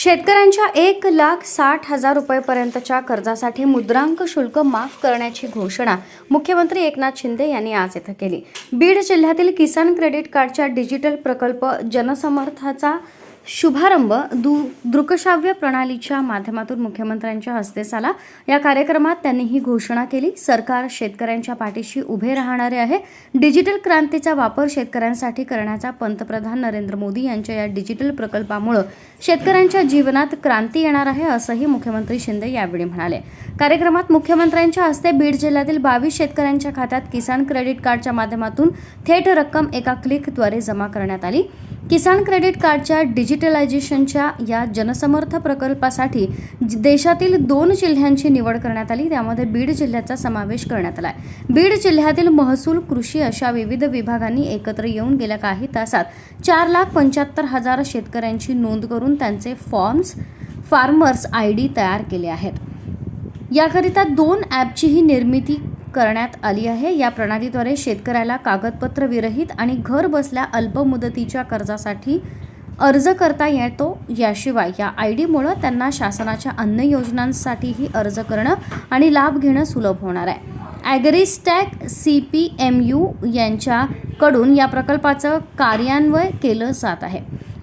शेतकऱ्यांच्या एक लाख साठ हजार रुपयेपर्यंतच्या कर्जासाठी मुद्रांक शुल्क माफ करण्याची घोषणा मुख्यमंत्री एकनाथ शिंदे यांनी आज इथं केली. बीड जिल्ह्यातील किसान क्रेडिट कार्डच्या डिजिटल प्रकल्प जनसमर्थाचा शुभारंभ दु दृकश्राव्य प्रणालीच्या माध्यमातून मुख्यमंत्र्यांच्या हस्ते झाला. या कार्यक्रमात त्यांनी ही घोषणा केली सरकार शेतकऱ्यांच्या पाठीशी उभे राहणारे आहे. डिजिटल क्रांतीचा वापर शेतकऱ्यांसाठी करण्याचा पंतप्रधान नरेंद्र मोदी यांच्या या डिजिटल प्रकल्पामुळे शेतकऱ्यांच्या जीवनात क्रांती येणार आहे असंही मुख्यमंत्री शिंदे यावेळी म्हणाले. कार्यक्रमात मुख्यमंत्र्यांच्या हस्ते बीड जिल्ह्यातील बावीस शेतकऱ्यांच्या खात्यात किसान क्रेडिट कार्डच्या माध्यमातून थेट रक्कम एका क्लिकद्वारे जमा करण्यात आली. किसान क्रेडिट कार्डच्या डिजिटलायझेशनच्या या जनसमर्थ प्रकल्पासाठी देशातील दोन जिल्ह्यांची निवड करण्यात आली. त्यामध्ये बीड जिल्ह्याचा समावेश करण्यात आला आहे बीड जिल्ह्यातील महसूल कृषी अशा विविध विभागांनी एकत्र येऊन गेल्या काही तासात चार लाख पंच्याहत्तर हजार शेतकऱ्यांची नोंद करून त्यांचे फॉर्म्स फार्मर्स आय डी तयार केले आहेत. याकरिता दोन ॲपचीही निर्मिती करण्यात आली आहे. या प्रणालीद्वारे शेतकऱ्याला कागदपत्र विरहित आणि घर बसल्या अल्पमुदतीच्या कर्जासाठी अर्ज करता येतो याशिवाय या आय डीमुळं त्यांना शासनाच्या अन्य योजनांसाठीही अर्ज करणं आणि लाभ घेणं सुलभ होणार आहे. Agristack C P M U यांच्याकडून या प्रकल्पाचं कार्यान्वय केलं जात आहे.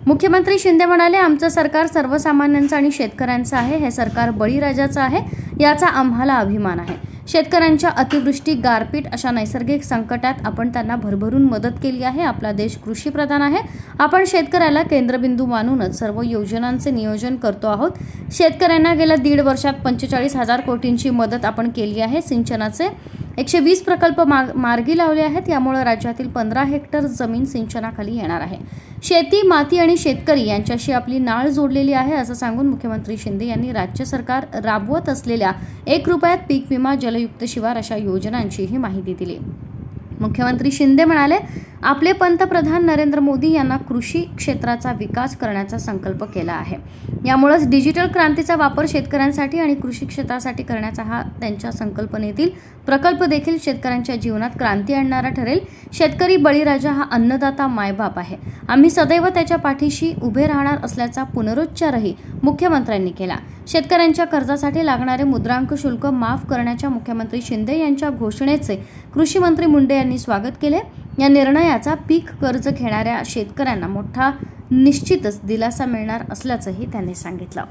मुख्यमंत्री शिंदे म्हणाले आमचं सरकार सर्वसामान्यांचं आणि शेतकऱ्यांचं आहे. हे सरकार बळीराजाचं आहे. याचा आम्हाला अभिमान आहे. शेतकऱ्यांच्या अतिवृष्टी गारपीट अशा नैसर्गिक संकटात आपण त्यांना भरभरून मदत केली आहे. आपला देश कृषीप्रधान आहे. आपण शेतकऱ्याला केंद्रबिंदू मानूनच सर्व योजनांचे नियोजन करतो आहोत. शेतकऱ्यांना गेल्या दीड वर्षात पंचेचाळीस हजार कोटींची मदत आपण केली आहे सिंचनाचे. एकशे वीस प्रकल्प माग मार्गी लावले आहेत. यामुळे राज्यातील पंधरा हेक्टर जमीन सिंचनाखाली येणार आहे. शेती माती आणि शेतकरी यांच्याशी आपली नाळ जोडलेली आहे असं सांगून मुख्यमंत्री शिंदे यांनी राज्य सरकार राबवत असलेल्या एक रुपयात पीक विमा जलयुक्त शिवार अशा योजनांचीही माहिती दिली. मुख्यमंत्री शिंदे म्हणाले आपले पंतप्रधान नरेंद्र मोदी यांना कृषी क्षेत्राचा विकास करण्याचा संकल्प केला आहे. यामुळेच डिजिटल क्रांतीचा वापर शेतकऱ्यांसाठी आणि कृषी क्षेत्रासाठी करण्याचा हा त्यांच्या संकल्पनेतील प्रकल्प देखील शेतकऱ्यांच्या जीवनात क्रांती आणणारा ठरेल. शेतकरी बळीराजा हा अन्नदाता मायबाप आहे. आम्ही सदैव त्याच्या पाठीशी उभे राहणार असल्याचा पुनरुच्चारही मुख्यमंत्र्यांनी केला. शेतकऱ्यांच्या कर्जासाठी लागणारे मुद्रांक शुल्क माफ करण्याच्या मुख्यमंत्री शिंदे यांच्या घोषणेचे कृषी मंत्री मुंडे यांनी स्वागत केले. या निर्णयाचा पीक कर्ज घेणाऱ्या शेतकऱ्यांना मोठा निश्चितच दिलासा मिळणार असल्याचंही त्यांनी सांगितलं.